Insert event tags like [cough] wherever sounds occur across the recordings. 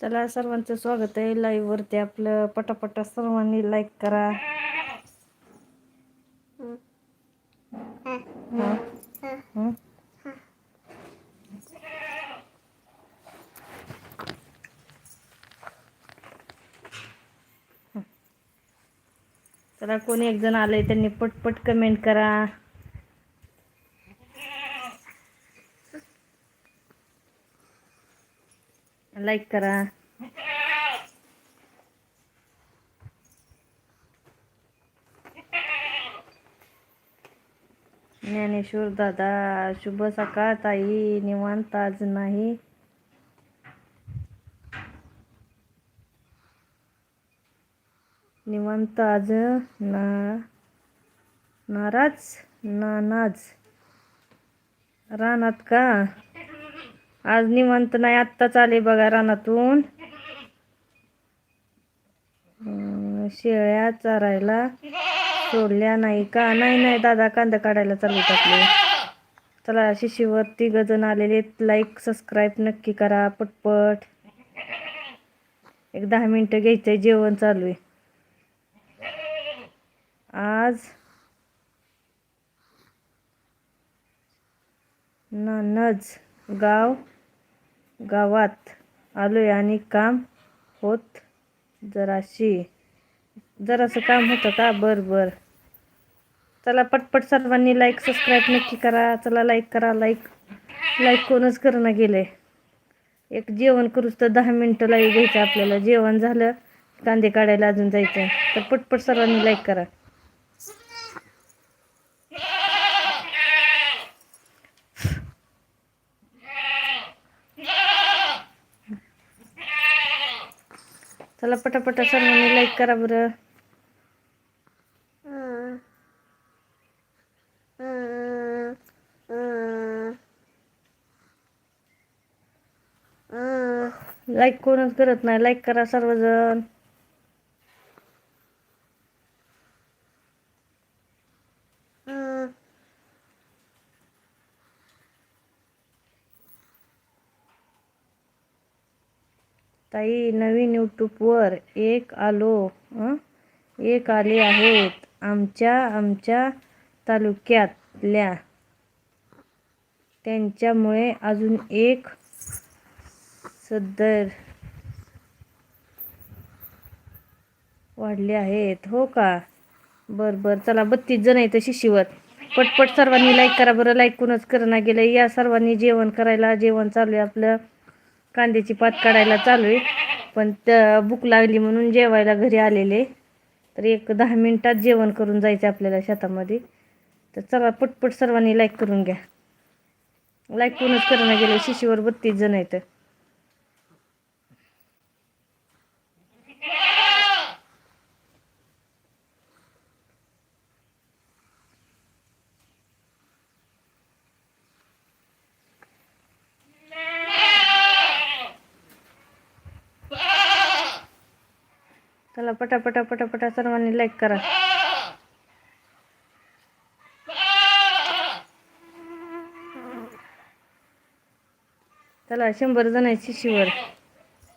त्याला सर्वांचं स्वागत आहे. लाईव्ह वरती आपलं पटापटा सर्वांनी लाईक करा. चला कोणी एक जण आलंय त्यांनी पटपट कमेंट करा. लाईक करा. ज्ञानेश्वर दादा शुभ सकाळ ताई निवांत आज नाही. निवांत आज ना नाराज नानाज. रानात का? आज निवांत नाही आत्ताच आले बघा रानातून. शेळ्या चरायला. सोडल्या नाही का? नाही नाही दादा कांदा काढायला चालू टाकले. चला शिशीवर तिघ जण आलेले लाईक सबस्क्राईब नक्की करा पटपट. एक दहा मिनटं घ्यायचंय जेवण चालू आहे. आज नानज गाव गावात आलोय आणि काम होत जराशी. जरासं काम होतं का? बर बर. चला पटपट सर्वांनी लाईक सबस्क्राईब नक्की करा. चला लाईक करा. लाईक लाईक कोणच करणं गेलंय. एक जेवण करूच तर दहा मिनटं लाईक घ्यायचं आपल्याला. जेवण झालं कांदे काढायला अजून जायचं तर पटपट सर्वांनी लाईक करा. चला पटापटा सर्वांनी लाईक करा बरं. लाईक कोणच करत नाही. लाईक करा सर्वजण. ताई नवीन यूट्यूबवर एक आलो एक आले आहेत. आमच्या आमच्या तालुक्यातल्या. त्यांच्यामुळे अजून एक सदर वाढले आहेत. हो का? बर बर. चला बत्तीस जण आहेत शिशीवर पटपट सर्वांनी लाईक करा बरं. लाईक कुणच करणं गेलं. या सर्वांनी जेवण करायला जेवण चालू आहे आपलं. कांद्याची पात काढायला चालू आहे. पण त्या भूक लागली म्हणून जेवायला घरी आलेले. तर एक दहा मिनटात जेवण करून जायचं आपल्याला शेतामध्ये. तर चला पटपट सर्वांनी लाईक करून घ्या. लाईक कोणच करणं गेलं. शिशीवर बत्तीस जण आहेत. चला पटापटा पटापटा सर्वांनी लाईक करा. चला शंभर जण आहे शिशीवर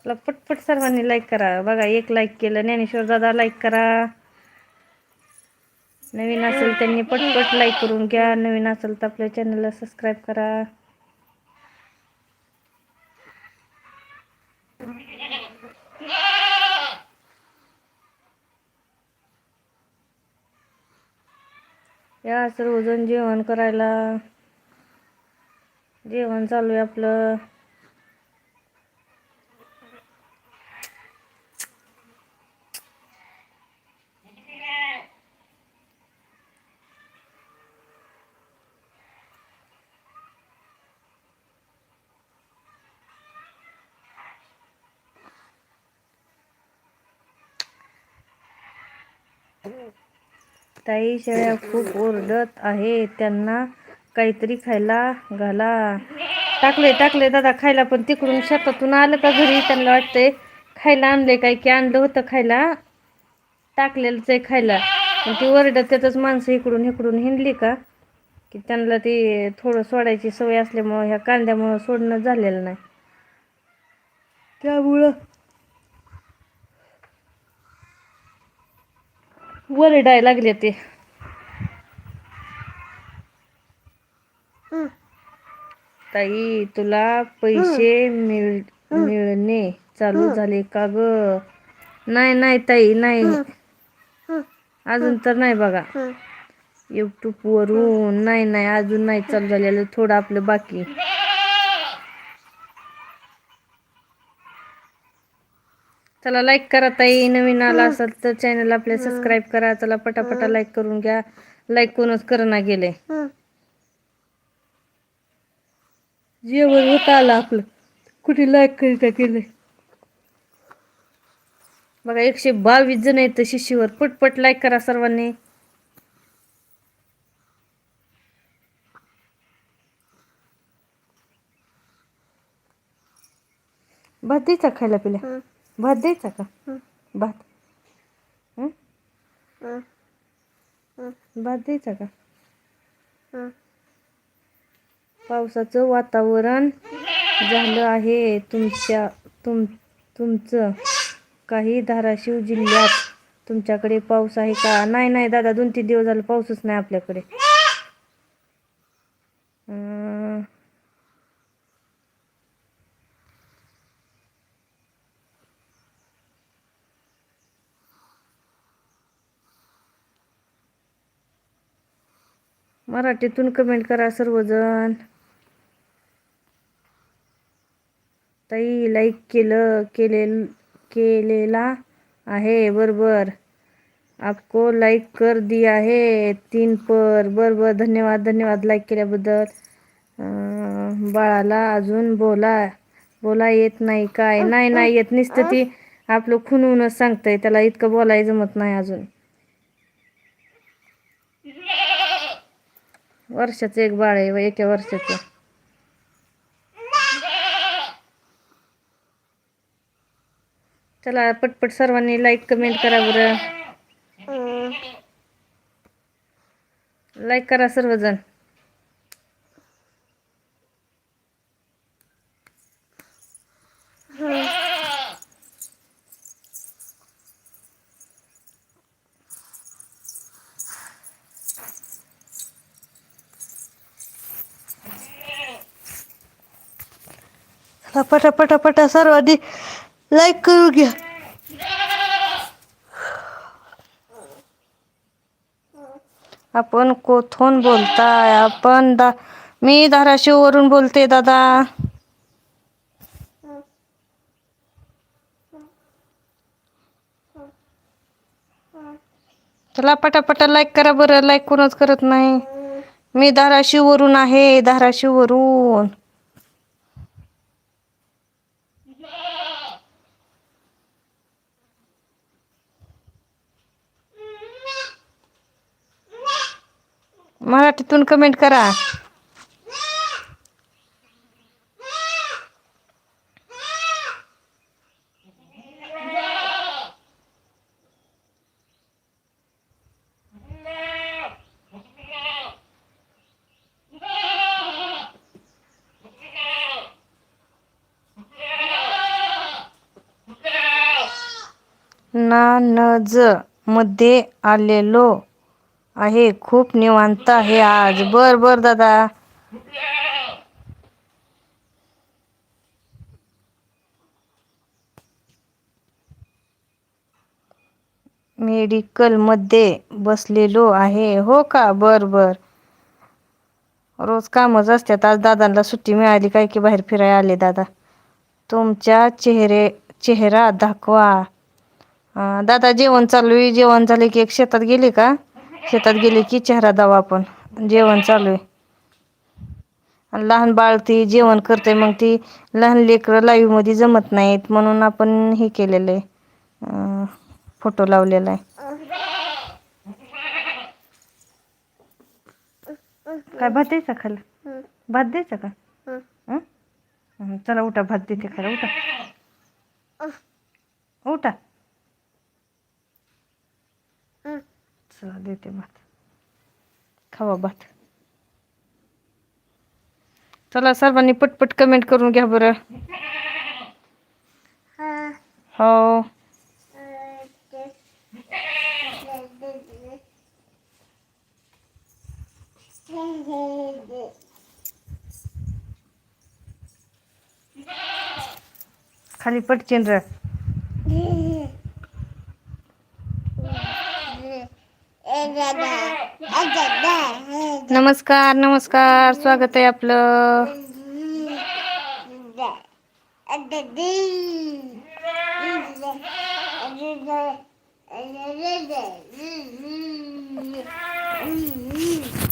चला पटपट सर्वांनी लाईक करा. बघा एक लाईक केलं ज्ञानेश्वर दादा लाईक करा. नवीन असेल त्यांनी पटपट लाईक करून घ्या. नवीन असेल तर आपल्या चॅनलला सबस्क्राईब करा. या सर्वजण जेवण करायला. जेवण चालू आहे आपलं. ताई शेळ्या खूप ओरडत आहे त्यांना काहीतरी खायला घाला. टाकले टाकले दादा खायला पण तिकडून शेतातून आलं का घरी? त्यांना वाटतंय खायला आणले काय की आणलं होतं खायला? टाकलेलंच आहे खायला. पण ती ओरडत त्यातच माणसं इकडून इकडून हिंडली का? की त्यांना ती थोडं सोडायची सवय असल्यामुळं ह्या कांद्यामुळं सोडणं झालेलं नाही. त्यामुळं वरडाय लागले ते. ताई तुला पैसे मिळ मिळणे चालू झाले का ग? नाही नाही ताई नाही. अजून तर नाही बघा. युट्यूब वरून नाही नाही अजून नाही चालू झालेलं. थोडं आपलं बाकी. चला लाईक करा ताई. नवीन आला असाल तर चॅनल आपल्या सबस्क्राईब करा. चला पटापटा लाईक करून घ्या. लाईक कोणच करणा गेले. जेवण होत आलं आपलं. कुठे लाईक करीता गेले बघा एकशे बावीस जण आहेत शिशीवर पटपट लाईक करा सर्वांनी. भात द्यायचा खायला पिल्या? भात द्यायचा का? भात. हं? भात द्यायचा का? पावसाचं वातावरण झालं आहे. तुमच्या तुम तुमचं काही धाराशिव जिल्ह्यात तुमच्याकडे पाऊस आहे का? नाही नाही दादा दोन तीन दिवस झालं पाऊसच नाही आपल्याकडे. मराठीतून कमेंट करा सर्वजण. ताई लाईक केलं केले केलेला आहे बरोबर. आपको लाईक कर दिया आहे तीन पर. बरोबर धन्यवाद धन्यवाद लाईक केल्याबद्दल. बाळाला अजून बोला बोला येत नाही काय? नाही नाही येत नसतं ती. आपलं खुनवूनच सांगतंय त्याला इतकं बोलायला जमत नाही अजून. वर्षाचं एक बाळ आहे व एका वर्षाचं. चला पटपट सर्वांनी लाईक कमेंट करा बरं. लाईक करा सर्वजण. पटापटापटा पटा सर्वांनी लाईक करू घ्या. आपण कोथून बोलताय आपण दा मी धाराशिव वरून बोलते दादा. चला पटापटा लाईक करा बरं लाईक कोणच करत नाही. मी धाराशिव वरून आहे धाराशिव मराठीतून कमेंट करा. नानजमध्ये आलेलो. आहे खूप निवांत आहे आज. बर बर दादा. मेडिकलमध्ये बसलेलो आहे. हो का? बर बर. रोज कामच असतात. आज दादांना सुट्टी मिळाली काय की बाहेर फिरायला आले दादा? तुमच्या चेहरे चेहरा दाखवा. दादा जेवण चालू आहे. जेवण झाले की एक शेतात गेले का? शेतात गेले की चेहरा दावा आपण. जेवण चालू आहे. आणि लहान बाळ ती जेवण करते मग ती लहान लेकरं लाईव्हमध्ये जमत नाहीत म्हणून आपण हे केलेलं आहे. फोटो लावलेला आहे. काय भात द्यायचा खायला? भात द्यायचा का? चला उठा भात देते खायला. उठा. उठा. चला देते भात. खावा भात. चला सर्वांनी पटपट कमेंट करून घ्या बरं. हो. खाली पटचिन र नमस्कार नमस्कार. स्वागत आहे आपलं.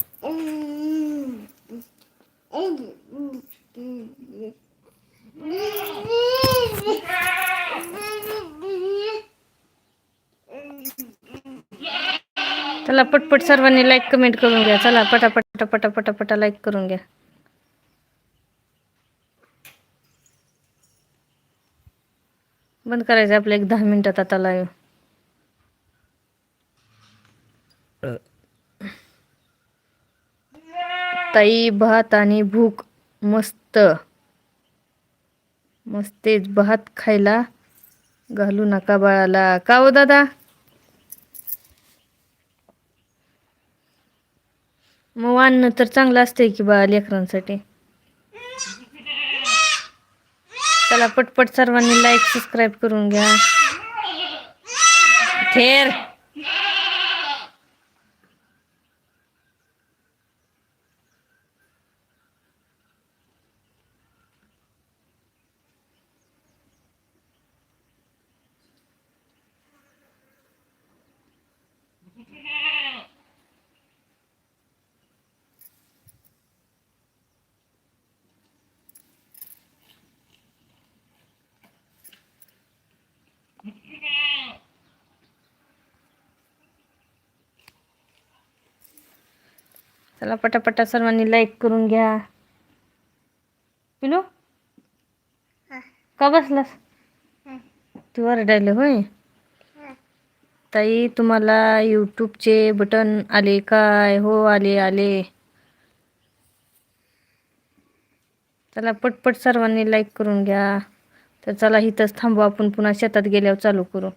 [laughs] पटपट सर्वांनी लाईक कमेंट करून घ्या. चला पटापट पटा पटापटा पटा लाईक करून घ्या. बंद करायचं आपलं एक दहा मिनिटात आता लाईव्ह ताई भात आणि भूक मस्त. मस्तेच भात खायला घालू नका बाळाला. का हो दादा? मग अन्न तर चांगलं असतंय की बा लेकरांसाठी. चला पटपट सर्वांनी लाईक सबस्क्राईब करून घ्या. थेर चला पटापटा सर्वांनी लाईक करून घ्या. पिलू का बसलास? तू वरडायला होय? ताई तुम्हाला यूट्यूबचे बटन आले काय? हो आले आले. चला पटपट सर्वांनी लाईक करून घ्या. तर चला इथंच थांबू आपण. पुन्हा शेतात गेल्यावर चालू करू.